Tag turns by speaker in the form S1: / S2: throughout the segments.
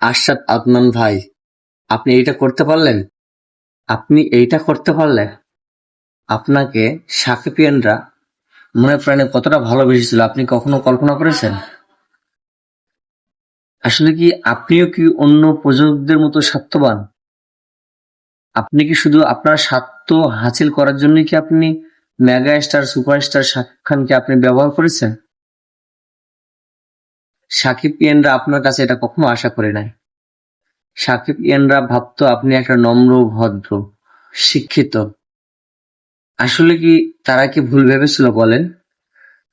S1: আরশাদ আদনান ভাই, আপনি এইটা করতে পারলেন? আপনি এইটা করতে পারলে আপনাকে সাকিবিয়ানরা মনে প্রাণে কতটা ভালোবেসেছিল, আপনি কখনো কল্পনা করেছেন? আসলে কি আপনিও কি অন্য প্রযোজকদের মতো স্বার্থবান? আপনি কি শুধু আপনার স্বার্থ হাসিল করার জন্যই কি আপনি মেগা স্টার সুপারস্টার শাকিব খানকে আপনি ব্যবহার করেছেন? সাকিব ইয়ানরা আপনার কাছে এটা কখনো আশা করে নাই। সাকিব ইয়ানরা ভাবতো আপনি একটা নম্র, ভদ্র, শিক্ষিত। আসলে কি তারা কি ভুল ভেবেছিল বলেন?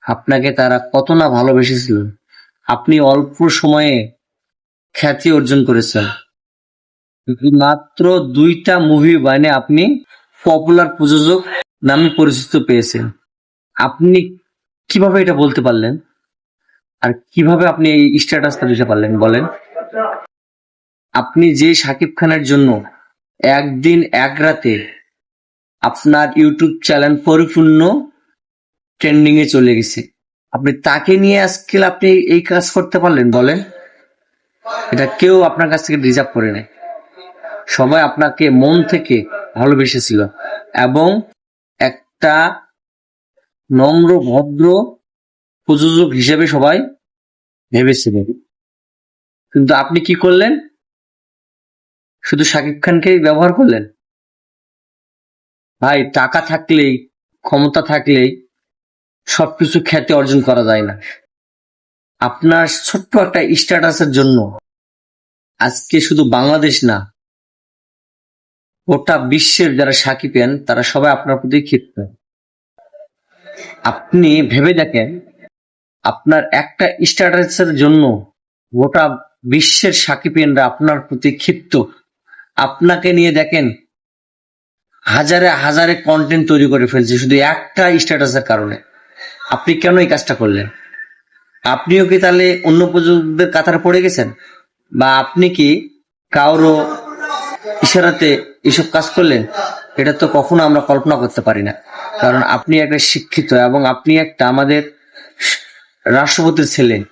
S1: আপনাকে তারা কত না ভালোবেসেছিল? আপনি অল্প সময়ে খ্যাতি অর্জন করেছেন। মাত্র দুইটা মুভি বানিয়ে আপনি পপুলার প্রযোজক নামে পরিচিত পেয়েছেন। আপনি কীভাবে এটা বলতে পারলেন? আর কীভাবে আপনি এই স্ট্যাটাসটা দিতে পারলেন, বলেন? আপনি যে সাকিব খানের জন্য একদিন, এক রাতে আপনার ইউটিউব চ্যানেল পরিপূর্ণ ট্রেন্ডিং এ চলে গেছে। আপনি তাকে নিয়ে আজকে আপনি এই কাজ করতে পারলেন, বলেন? এটা কেউ আপনার কাছ থেকে রিজার্ভ করে নেয়। সবাই আপনাকে মন থেকে ভালোবেসেছিল এবং একটা নম্র, ভদ্র প্রযোজক হিসেবে সবাই ভেবেছিলেন কিন্তু আপনি কি করলেন? শুধু শাকিব খানকেই ব্যবহার করলেন? ভাই, টাকা থাকলেই, ক্ষমতা থাকলেই সবকিছু খ্যাতি অর্জন করা যায় না। আপনার ছোট্ট একটা স্ট্যাটাসের জন্য আজকে শুধু বাংলাদেশ না, গোটা বিশ্বের যারা সাকিবেন তারা সবাই আপনার প্রতি ক্ষিপ্ত। আপনি ভেবে দেখেন আপনার একটা স্ট্যাটাসের জন্য গোটা বিশ্বের সাকিবিয়ানরা আপনার প্রতি ক্ষিপ্ত। আপনাকে নিয়ে দেখেন, হাজারে হাজারে কন্টেন্ট তৈরি করে ফেলছে শুধু একটা স্ট্যাটাসের কারণে। আপনি কেন এই কাজটা করলেন? আপনিও কি তাহলে অন্য প্রযোজকদের কাতারে পড়ে গেছেন? বা আপনি কি কারও ইশারাতে এসব কাজ করলেন? এটা তো কখনো আমরা কল্পনা করতে পারি না। কারণ আপনি একটা শিক্ষিত এবং আপনি একটা আমাদের রাষ্ট্রপতির ছেলে।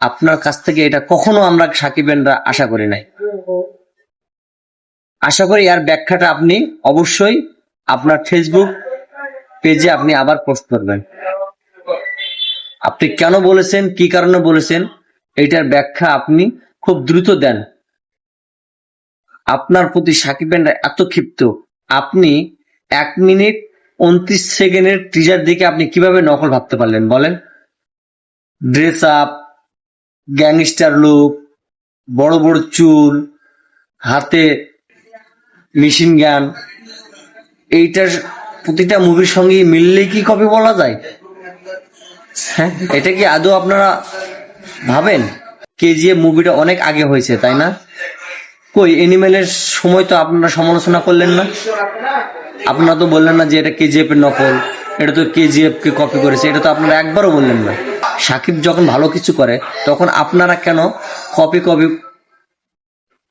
S1: আপনার কাছ থেকে এটা কখনো আমরা সাকিবেনরা আশা করি নাই। আশা করি আর ব্যাখ্যাটা আপনি অবশ্যই আপনার ফেসবুক পেজে আপনি আবার পোস্ট করবেন। আপনি কেন বলেছেন, কি কারণে বলেছেন, এটার ব্যাখ্যা আপনি খুব দ্রুত দেন। আপনার প্রতি সাকিবেনরা এত ক্ষিপ্ত। আপনি এক মিনিট উনত্রিশ সেকেন্ডের টিজার দিকে আপনি কীভাবে নকল ভাবতে পারলেন, বলেন? ড্রেস আপ গ্যাংস্টার লুক বড় বড় চুল, হাতে মেশিন গান এইটার প্রতিটা মুভির সঙ্গে মিললে কি কপি বলা যায়? হ্যাঁ এটা কি আদৌ আপনারা ভাবেন? কেজিএফ মুভিটা অনেক আগে হয়েছে, তাই না? কই এনিমেলের সময় তো আপনারা সমালোচনা করলেন না? আপনারা তো বললেন না যে এটা কেজিএফ এর নকল, এটা তো কেজিএফ কে কপি করেছে, এটা তো আপনারা একবারও বললেন না। সাকিব যখন ভালো কিছু করে, তখন আপনারা কেন কপি কপি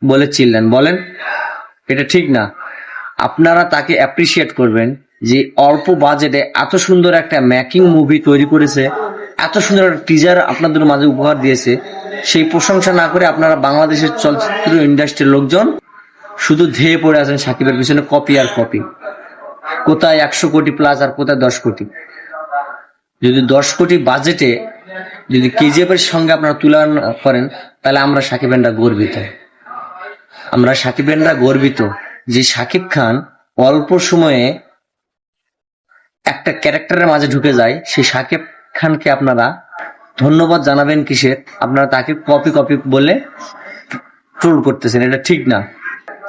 S1: বলে চিনলেন বলেন, এটা ঠিক না। আপনারা তাকে অ্যাপ্রিসিয়েট করবেন যে অল্প বাজেটে এত সুন্দর একটা ম্যাকিং মুভি তৈরি করেছে, এত সুন্দর একটা টিজার আপনাদের মাঝে উপহার দিয়েছে। সেই প্রশংসা না করে আপনারা বাংলাদেশের চলচ্চিত্র ইন্ডাস্ট্রির লোকজন শুধু ধেয়ে পড়ে আছেন সাকিবের পিছনে কপি আর কপি কোথায় একশো কোটি প্লাস আর কোথায় দশ কোটি? যদি দশ কোটি বাজেটে যদি কেজিএফ এর সঙ্গে আপনারা তুলনা করেন, তাহলে আমরা সাকিব সাকিবেনরা গর্বিত। আমরা সাকিব সাকিবেনরা গর্বিত যে সাকিব খান অল্প সময়ে একটা ক্যারেক্টারের মাঝে ঢুকে যায় সেই সাকিব খানকে আপনারা ধন্যবাদ জানাবেন কিসের? আপনারা তাকে কপি কপি বলে ট্রোল করতেছেন, এটা ঠিক না।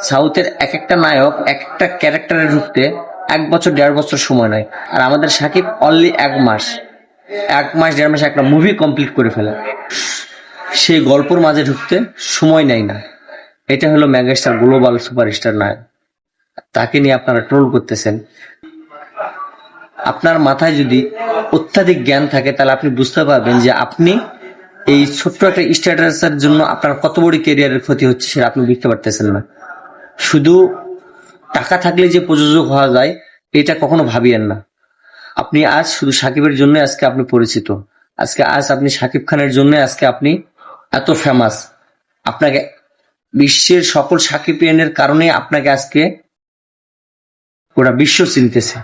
S1: সাউথের এক একটা নায়ক এক একটা ক্যারেক্টারে ঢুকতে এক বছর, দেড় বছর সময় নেয়। আর আমাদের সাকিব অনলি এক মাস। এক মাস, দেড় মাসে একটা মুভি কমপ্লিট করে ফেলে। সেই গল্পর মাঝে ঢুকতে সময় নেয় না। এটা হলো মেগাস্টার, গ্লোবাল সুপারস্টার নায়ক। তাকে নিয়ে আপনারা ট্রোল করতেছেন। আপনার মাথায় যদি অত্যাধিক জ্ঞান থাকে, তাহলে আপনি বুঝতে পারবেন যে আপনি এই ছোট্ট একটা স্ট্যাটাসের জন্য আপনার কত বড় কেরিয়ারের ক্ষতি হচ্ছে সেটা আপনি বুঝতে পারতেছেন না। শুধু টাকা থাকলে যে প্রযোজক হওয়া যায়, এটা কখনো ভাবিয়েন না। আপনি আজ শুধু সাকিবের জন্য আজকে আপনি পরিচিত। আজকে আজ আপনি সাকিব খানের জন্য আজকে আপনি এত ফেমাস আপনাকে বিশ্বের সকল সাকিবিয়ানের কারণে আপনাকে আজকে গোটা বিশ্ব চিনতেছে।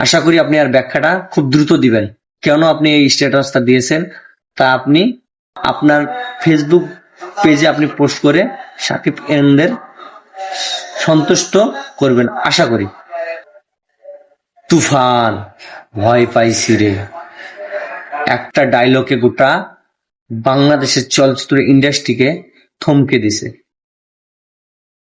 S1: আশা করি আপনি আর ব্যাখ্যাটা খুব দ্রুত দিবেন। কেন আপনি এই স্ট্যাটাসটা দিয়েছেন, তা আপনি আপনার ফেসবুক পেজে আপনি পোস্ট করে সাকিব খানদের সন্তুষ্ট করবেন, আশা করি। তুফান, ভয় পাইছি রে। একটা ডায়লগে গোটা বাংলাদেশের চলচ্চিত্র ইন্ডাস্ট্রিকে থমকে দিছে।